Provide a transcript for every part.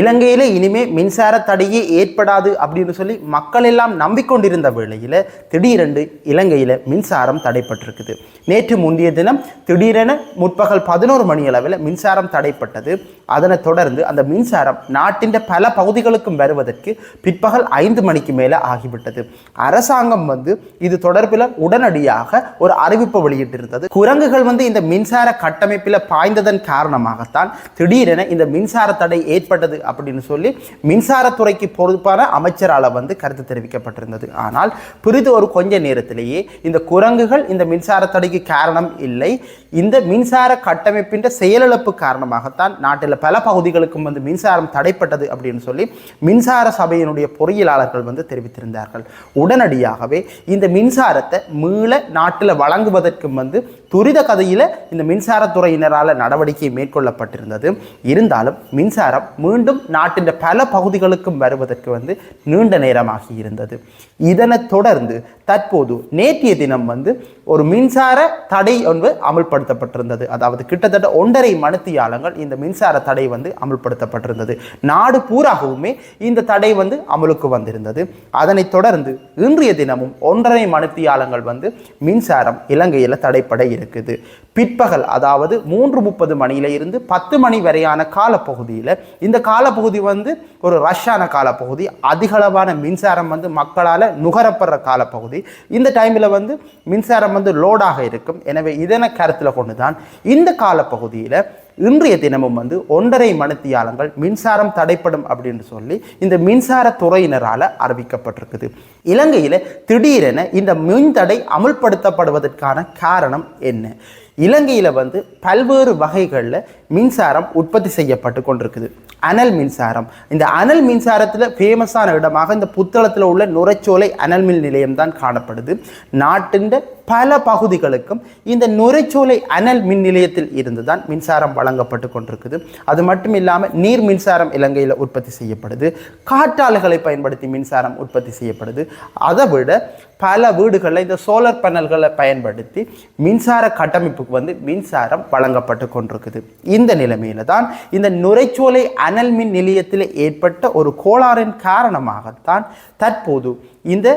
இலங்கையில் இனிமே மின்சார தடையே ஏற்படாது அப்படின்னு சொல்லி மக்கள் எல்லாம் நம்பிக்கொண்டிருந்த வேளையில் திடீரென்று இலங்கையில் மின்சாரம் தடைப்பட்டிருக்குது. நேற்று முந்தைய தினம் திடீரென முற்பகல் பதினோரு மணி அளவில் மின்சாரம் தடைப்பட்டது. அதனைத் தொடர்ந்து அந்த மின்சாரம் நாட்டின் பல பகுதிகளுக்கும் வருவதற்கு பிற்பகல் ஐந்து மணிக்கு மேலே ஆகிவிட்டது. அரசாங்கம் வந்து இது தொடர்பில் உடனடியாக ஒரு அறிவிப்பு வெளியிட்டிருந்தது. குரங்குகள் வந்து இந்த மின்சார கட்டமைப்பில் பாய்ந்ததன் காரணமாகத்தான் திடீரென இந்த மின்சார தடை ஏற்பட்டது அப்படின்னு சொல்லி மின்சாரத்துறைக்கு பொறுப்பான அமைச்சரால் வந்து கருத்து தெரிவிக்கப்பட்டிருந்தது. ஆனால் பிறிது ஒரு கொஞ்ச நேரத்திலேயே இந்த குரங்குகள் இந்த மின்சார தடைக்கு காரணம் இல்லை. இந்த மின்சார கட்டமைப்பின் செயலிழப்பு காரணமாகத்தான் நாட்டில் பல பகுதிகளுக்கும் வந்து மின்சாரம் தடைப்பட்டது அப்படின்னு சொல்லி மின்சார சபையினுடைய பொறியியலாளர்கள் வந்து தெரிவித்திருந்தார்கள். உடனடியாகவே இந்த மின்சாரத்தை மீள நாட்டில் வழங்குவதற்கும் வந்து துரித கதையில் இந்த மின்சாரத்துறையினரால் நடவடிக்கை மேற்கொள்ளப்பட்டிருந்தது. இருந்தாலும் மின்சாரம் மீண்டும் மீண்டும் நாட்டின் பல பகுதிகளுக்கும் வருவதற்கு வந்து நீண்ட நேரமாகி இருந்தது. இதனைத் தொடர்ந்து தற்போது நேற்றைய தினம் வந்து ஒரு மின்சார தடை ஒன்று அமல்படுத்தப்பட்டிருந்தது. அதாவது கிட்டத்தட்ட ஒன்றரை மணித்தியாலங்கள் இந்த மின்சார தடை வந்து அமல்படுத்தப்பட்டிருந்தது. நாடு பூராகவுமே இந்த தடை வந்து அமலுக்கு வந்திருந்தது. அதனைத் தொடர்ந்து இன்றைய தினமும் ஒன்றரை மணித்தியாலங்கள் வந்து மின்சாரம் இலங்கையில் தடைப்பட இருக்குது. பிற்பகல் அதாவது மூன்று முப்பது மணியில இருந்து பத்து மணி வரையான காலப்பகுதியில் இந்த கால காலப்பகுதி வந்து ஒரு ரஷ்ஷான காலப்பகுதி. அதிகளவான மின்சாரம் வந்து மக்களால் நுகரப்படுற காலப்பகுதி. இந்த டைமில் வந்து மின்சாரம் வந்து லோடாக இருக்கும். எனவே இதனை கருத்தில் கொண்டு தான் இந்த காலப்பகுதியில் இன்றைய தினமும் வந்து ஒன்றரை மணித்தியாலங்கள் மின்சாரம் தடைப்படும் அப்படின்னு சொல்லி இந்த மின்சார துறையினரால் அறிவிக்கப்பட்டிருக்குது. இலங்கையில் திடீரென இந்த மின்தடை அமுல்படுத்தப்படுவதற்கான காரணம் என்ன? இலங்கையில் வந்து பல்வேறு வகைகளில் மின்சாரம் உற்பத்தி செய்யப்பட்டு கொண்டிருக்குது. அனல் மின்சாரம். இந்த அனல் மின்சாரத்தில் ஃபேமஸான இடமாக இந்த புத்தளத்தில் உள்ள நுரைச்சோலை அனல் மின் நிலையம் தான் காணப்படுது. நாட்டின் பல பகுதிகளுக்கும் இந்த நுரைச்சோலை அனல் மின் நிலையத்தில் இருந்து தான் மின்சாரம் வழங்கப்பட்டு கொண்டிருக்குது. அது மட்டும் இல்லாமல் நீர் மின்சாரம் இலங்கையில் உற்பத்தி செய்யப்படுது. காற்றாலைகளை பயன்படுத்தி மின்சாரம் உற்பத்தி செய்யப்படுது. அதை விட பல வீடுகளில் இந்த சோலார் பேனல்களை பயன்படுத்தி மின்சார கட்டமைப்புக்கு வந்து மின்சாரம் வழங்கப்பட்டு கொண்டிருக்குது. இந்த நிலைமையில தான் இந்த நுரைச்சோலை அனல் மின் நிலையத்தில் ஏற்பட்ட ஒரு கோளாறின் காரணமாகத்தான் தற்போது இந்த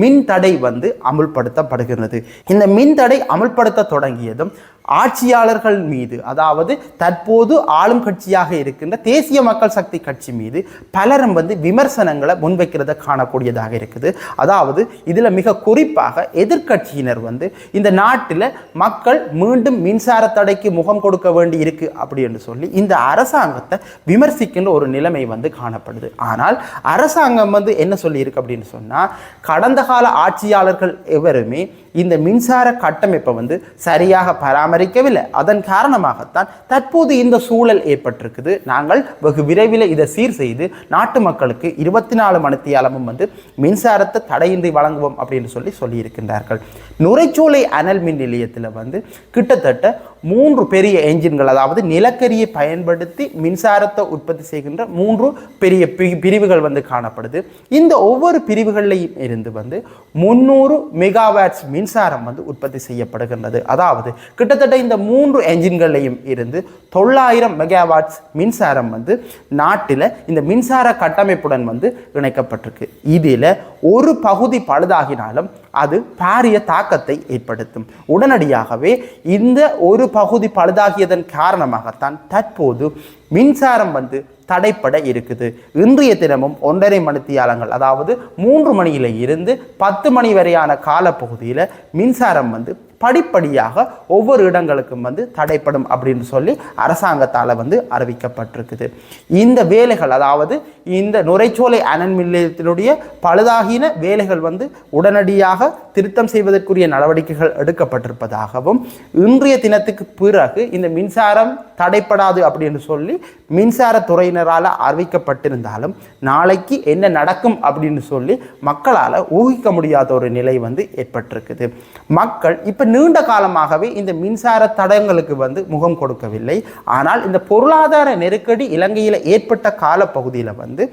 மின் தடை வந்து அமுல்படுத்தப்படுகிறது. இந்த மின் தடை அமுல்படுத்த தொடங்கியதும் ஆட்சியாளர்கள் மீது அதாவது தற்போது ஆளும் கட்சியாக இருக்கின்ற தேசிய மக்கள் சக்தி கட்சி மீது பலரும் வந்து விமர்சனங்களை முன்வைக்கிறத காணக்கூடியதாக இருக்குது. அதாவது இதில் மிக குறிப்பாக எதிர்க்கட்சியினர் வந்து இந்த நாட்டில் மக்கள் மீண்டும் மின்சார தடைக்கு முகம் கொடுக்க வேண்டி இருக்கு அப்படின்னு சொல்லி இந்த அரசாங்கத்தை விமர்சிக்கின்ற ஒரு நிலைமை வந்து காணப்படுது. ஆனால் அரசாங்கம் வந்து என்ன சொல்லியிருக்கு அப்படின்னு சொன்னால் கடந்த கால ஆட்சியாளர்கள் எவருமே இந்த மின்சார கட்டமைப்பை வந்து சரியாக பராமரிக்கவில்லை. அதன் காரணமாகத்தான் தற்போது இந்த சூழல் ஏற்பட்டிருக்குது. நாங்கள் வெகு விரைவில் இதை சீர் செய்து நாட்டு மக்களுக்கு இருபத்தி நாலு மணித்தியாலமும் வந்து மின்சாரத்தை தடையின்றி வழங்குவோம் அப்படின்னு சொல்லி சொல்லியிருக்கின்றார்கள். நுரைச்சோலை அனல் மின் நிலையத்தில் வந்து கிட்டத்தட்ட மூன்று பெரிய என்ஜின்கள் அதாவது நிலக்கரியை பயன்படுத்தி மின்சாரத்தை உற்பத்தி செய்கின்ற மூன்று பெரிய பி- பிரிவுகள் வந்து காணப்படுது. இந்த ஒவ்வொரு பிரிவுகளிலையும் இருந்து வந்து முந்நூறு மெகாவாட்ஸ் மின்சாரம் வந்து உற்பத்தி செய்யப்படுகின்றது. அதாவது கிட்டத்தட்ட இந்த மூன்று என்ஜின்கள்லையும் இருந்து தொள்ளாயிரம் மெகாவாட்ஸ் மின்சாரம் வந்து நாட்டில் இந்த மின்சார கட்டமைப்புடன் வந்து இணைக்கப்பட்டிருக்கு. இதில் ஒரு பகுதி பழுதாகினாலும் அது பாரிய தாக்கத்தை ஏற்படுத்தும். உடனடியாகவே இந்த ஒரு பகுதி பழுதாகியதன் காரணமாகத்தான் தற்போது மின்சாரம் வந்து தடைப்பட இருக்குது. இன்றைய தினமும் ஒன்றரை மணித்தியாலங்கள் அதாவது மூன்று மணியில இருந்து பத்து மணி வரையான காலப்பகுதியில் மின்சாரம் வந்து படிப்படியாக ஒவ்வொரு இடங்களுக்கும் வந்து தடைப்படும் அப்படின்னு சொல்லி அரசாங்கத்தால் வந்து அறிவிக்கப்பட்டிருக்குது. இந்த வேலைகள் அதாவது இந்த நுரைச்சோலை அனல் நிலையத்தினுடைய பழுதாகின வேலைகள் வந்து உடனடியாக திருத்தம் செய்வதற்குரிய நடவடிக்கைகள் எடுக்கப்பட்டிருப்பதாகவும் இன்றைய தினத்துக்கு பிறகு இந்த மின்சாரம் தடைப்படாது அப்படின்னு சொல்லி மின்சாரத்துறையினரால் அறிவிக்கப்பட்டிருந்தாலும் நாளைக்கு என்ன நடக்கும் அப்படின்னு சொல்லி மக்களால் ஊகிக்க முடியாத ஒரு நிலை வந்து ஏற்பட்டிருக்குது. மக்கள் இப்போ நீண்ட காலமாகவே இந்த மின்சார தடங்களுக்கு வந்து முகம் கொடுக்கவில்லை. ஆனால் இந்த பொருளாதார நெருக்கடி இலங்கையில் ஏற்பட்ட காலப்பகுதியில் வந்து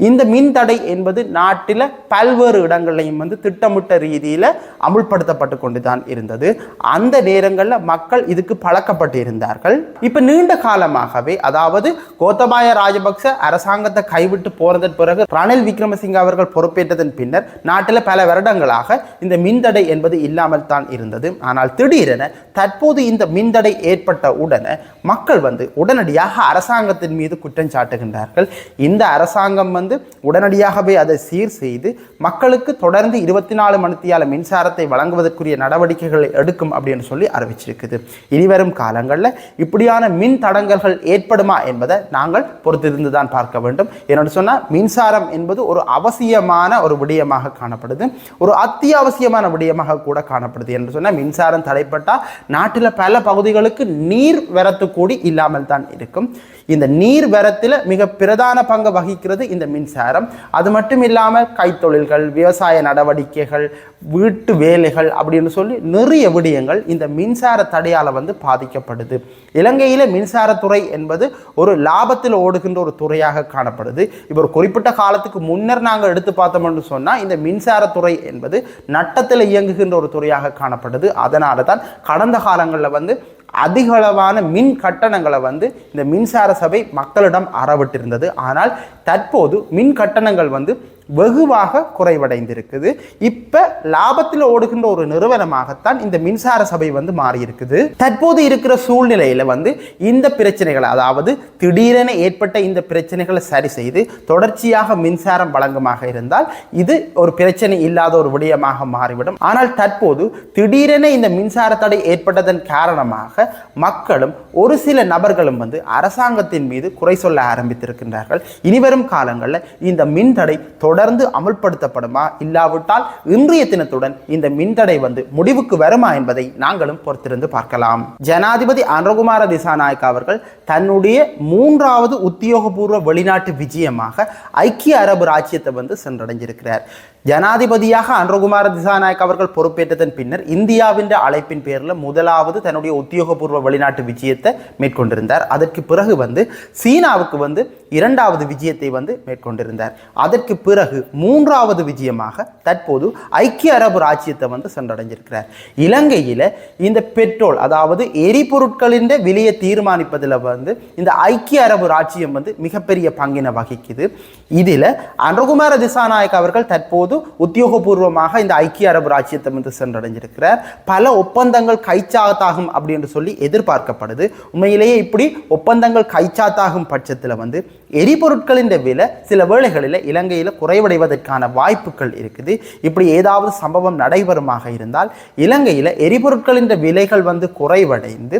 இந்த மின் தடை என்பது நாட்டில் பல்வேறு இடங்களையும் வந்து திட்டமிட்ட ரீதியில் அமுல்படுத்தப்பட்டு கொண்டு தான் இருந்தது. அந்த நேரங்களில் மக்கள் இதுக்கு பழக்கப்பட்டு இருந்தார்கள் இப்போ நீண்ட காலமாகவே அதாவது கோத்தபாய ராஜபக்ச அரசாங்கத்தை கைவிட்டு போனதன் பிறகு ரணில் விக்ரமசிங்க அவர்கள் பொறுப்பேற்றதன் பின்னர் நாட்டில் பல வருடங்களாக இந்த மின்தடை என்பது இல்லாமல் தான் இருந்தது. ஆனால் திடீரென தற்போது இந்த மின்தடை ஏற்பட்ட உடனே மக்கள் வந்து உடனடியாக அரசாங்கத்தின் மீது குற்றம் சாட்டுகின்றார்கள். இந்த அரசாங்கம் வந்து உடனடியாகவே அதை சீர் செய்து மக்களுக்கு தொடர்ந்து இருபத்தி நாலு மணித்தியால மின்சாரத்தை வழங்குவதற்குரிய நடவடிக்கைகளை எடுக்கும் அப்படின்னு சொல்லி அறிவிச்சிருக்குது. இனிவரும் காலங்களில் இப்படியான மின் தடங்கல்கள் ஏற்படுமா என்பதை நாங்கள் பொறுத்திருந்து தான் பார்க்க வேண்டும். என்னோட சொன்னால் மின்சாரம் என்பது ஒரு அவசியமான ஒரு விடயமாக காணப்படுது. ஒரு அத்தியாவசியமான விடயமாக கூட காணப்படுது. என்று சொன்னால் மின்சாரம் தடைப்பட்டால் நாட்டில் பல பகுதிகளுக்கு நீர் வரத்து கூடி இல்லாமல் தான் இருக்கும். இந்த நீர் வரத்தில் மிக பிரதான பங்கு வகிக்கிறது இந்த மின்சாரம். அது மட்டும் இல்லாமல் கைத்தொழில்கள் விவசாய நடவடிக்கைகள் வீட்டு வேலைகள் அப்படின்னு சொல்லி நிறைய விடயங்கள் இந்த மின்சார தடையால் வந்து பாதிக்கப்படுது. இலங்கையில் மின்சாரத்துறை என்பது ஒரு லாபத்தில் ஓடுகின்ற ஒரு துறையாக காணப்படுது. இப்போ ஒரு குறிப்பிட்ட காலத்துக்கு முன்னர் நாங்கள் எடுத்து பார்த்தோம்னு சொன்னால் இந்த மின்சாரத்துறை என்பது நட்டத்தில் இயங்குகின்ற ஒரு துறையாக காணப்படுது. அதனால தான் கடந்த காலங்களில் வந்து அதிகளவான மின் கட்டணங்களை வந்து இந்த மின்சார சபை மக்களிடம் அறவிட்டிருந்தது. ஆனால் தற்போது மின் கட்டணங்கள் வந்து வெகுவாக குறைவடைந்திருக்குது. இப்போ லாபத்தில் ஓடுகின்ற ஒரு நிறுவனமாகத்தான் இந்த மின்சார சபை வந்து மாறியிருக்குது. தற்போது இருக்கிற சூழ்நிலையில் வந்து இந்த பிரச்சனைகளை அதாவது திடீரென ஏற்பட்ட இந்த பிரச்சனைகளை சரி செய்து தொடர்ச்சியாக மின்சாரம் வழங்குமாக இருந்தால் இது ஒரு பிரச்சனை இல்லாத ஒரு விடயமாக மாறிவிடும். ஆனால் தற்போது திடீரென இந்த மின்சார தடை ஏற்பட்டதன் காரணமாக மக்களும் ஒரு சில நபர்களும் வந்து அரசாங்கத்தின் மீது குறை சொல்ல ஆரம்பித்திருக்கின்றார்கள். இனிவரும் காலங்களில் இந்த மின் தடை தொடர்ந்து அமல்படுத்தப்படுமா இல்லாவிட்டால் இன்றைய தினத்துடன் இந்த மின்தடை வந்து முடிவுக்கு வருமா என்பதை நாங்களும் பொறுத்திருந்து பார்க்கலாம். ஜனாதிபதி அனுகுமார திசாநாயக் அவர்கள் தன்னுடைய மூன்றாவது உத்தியோகபூர்வ வெளிநாட்டு விஜயமாக ஐக்கிய அரபு ராஜ்யத்தை வந்து சென்றடைஞ்சிருக்கிறார் ஜனாதிபதியாக அனுகுமார திசாநாயக் அவர்கள் பொறுப்பேற்றதன் பின்னர் இந்தியாவின் அழைப்பின் பேரில் முதலாவது தன்னுடைய உத்தியோகபூர்வ வெளிநாட்டு விஜயத்தை மேற்கொண்டிருந்தார். அதற்கு பிறகு வந்து சீனாவுக்கு வந்து இரண்டாவது விஜயத்தை வந்து மேற்கொண்டிருந்தார். அதற்கு பிறகு மூன்றாவது விஜயமாக தற்போது ஐக்கிய அரபு ராஜ்யத்தை வந்து சென்றடைஞ்சிருக்கிறார். இலங்கையில் இந்த பெட்ரோல் அதாவது எரிபொருட்களின் விலையை தீர்மானிப்பதில் வந்து இந்த ஐக்கிய அரபு ராஜ்யம் வந்து மிகப்பெரிய பங்கினை வகிக்குது. இதில் அனுகுமார திசாநாயக் அவர்கள் தற்போது உத்தியோகபூர்வமாக இந்த ஐக்கிய அரபு ராஜ்யத்தை வந்து சென்றடைஞ்சிருக்கிறார். பல ஒப்பந்தங்கள் கைச்சாத்தாகும் அப்படின்னு சொல்லி எதிர்பார்க்கப்படுது. உண்மையிலேயே இப்படி ஒப்பந்தங்கள் கைச்சாத்தாகும் பட்சத்தில் வந்து எரிபொருட்களின் விலை சில வேளைகளில் இலங்கையில் குறைவடைவதற்கான வாய்ப்புகள் இருக்குது. இப்படி ஏதாவது சம்பவம் நடைபெறுமாக இருந்தால் இலங்கையில் எரிபொருட்களின் விலைகள் வந்து குறைவடைந்து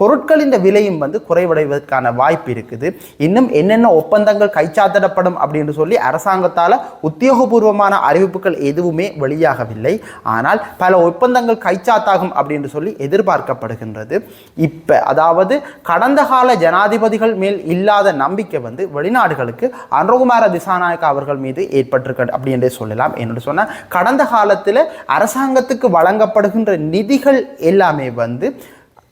பொருட்களின் விலையும் வந்து குறைவடைவதற்கான வாய்ப்பு இருக்குது. இன்னும் என்னென்ன ஒப்பந்தங்கள் கைச்சாத்திடப்படும் அப்படின்னு சொல்லி அரசாங்கத்தால் உத்தியோகபூர்வமான அறிவிப்புகள் எதுவுமே வெளியாகவில்லை. ஆனால் பல ஒப்பந்தங்கள் கைச்சாத்தாகும் அப்படின்னு சொல்லி எதிர்பார்க்கப்படுகின்றது. இப்போ அதாவது கடந்த கால ஜனாதிபதிகள் மேல் இல்லாத நம்பிக்கை வந்து வெளிநாடுகளுக்கு அனுகுமார திசாநாயக்க அவர்கள் மீது ஏற்பட்டிருக்கு அப்படின்றே சொல்லலாம். என்று சொன்னால் கடந்த காலத்தில் அரசாங்கத்துக்கு வழங்கப்படுகின்ற நிதிகள் எல்லாமே வந்து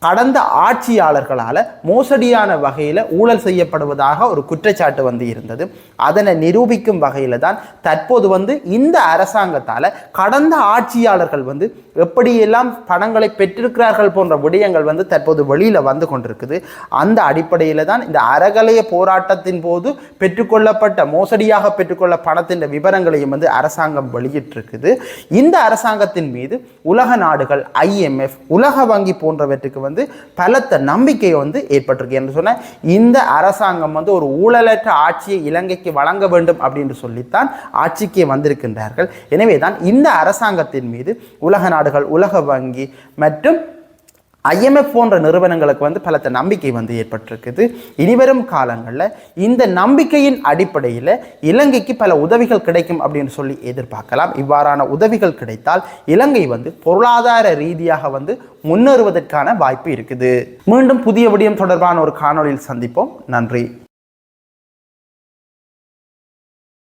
கடந்த ஆட்சியாளர்களால் மோசடியான வகையில் ஊழல் செய்யப்படுவதாக ஒரு குற்றச்சாட்டு வந்து இருந்தது. அதனை நிரூபிக்கும் வகையில் தான் தற்போது வந்து இந்த அரசாங்கத்தால் கடந்த ஆட்சியாளர்கள் வந்து எப்படியெல்லாம் பணங்களை பெற்றிருக்கிறார்கள் போன்ற விடயங்கள் வந்து தற்போது வெளியில் வந்து கொண்டிருக்குது. அந்த அடிப்படையில் தான் இந்த அறகலைய போராட்டத்தின் போது பெற்றுக்கொள்ளப்பட்ட மோசடியாக பெற்றுக்கொள்ள பணத்தின் விவரங்களையும் வந்து அரசாங்கம் வெளியிட்டிருக்குது. இந்த அரசாங்கத்தின் மீது உலக நாடுகள் ஐஎம்எஃப் உலக வங்கி போன்றவற்றுக்கு வந்து பலத்த நம்பிக்கை வந்து ஏற்பட்டிருக்கு என்று சொன்ன இந்த அரசாங்கம் வந்து ஒரு ஊழலற்ற ஆட்சியை இலங்கைக்கு வழங்க வேண்டும் அப்படின்னு சொல்லித்தான் ஆட்சிக்கு வந்திருக்கின்றார்கள். எனவே தான் இந்த அரசாங்கத்தின் மீது உலக நாடுகள் உலக வங்கி மற்றும் ஐஎம்எஃப் போன்ற நிறுவனங்களுக்கு வந்து பலத்த நம்பிக்கை வந்து ஏற்பட்டிருக்குது. இனிவரும் காலங்களில் இந்த நம்பிக்கையின் அடிப்படையில் இலங்கைக்கு பல உதவிகள் கிடைக்கும் அப்படின்னு சொல்லி எதிர்பார்க்கலாம். இவ்வாறான உதவிகள் கிடைத்தால் இலங்கை வந்து பொருளாதார ரீதியாக வந்து முன்னேறுவதற்கான வாய்ப்பு இருக்குது. மீண்டும் புதிய விடயம் தொடர்பான ஒரு காணொளியில் சந்திப்போம். நன்றி.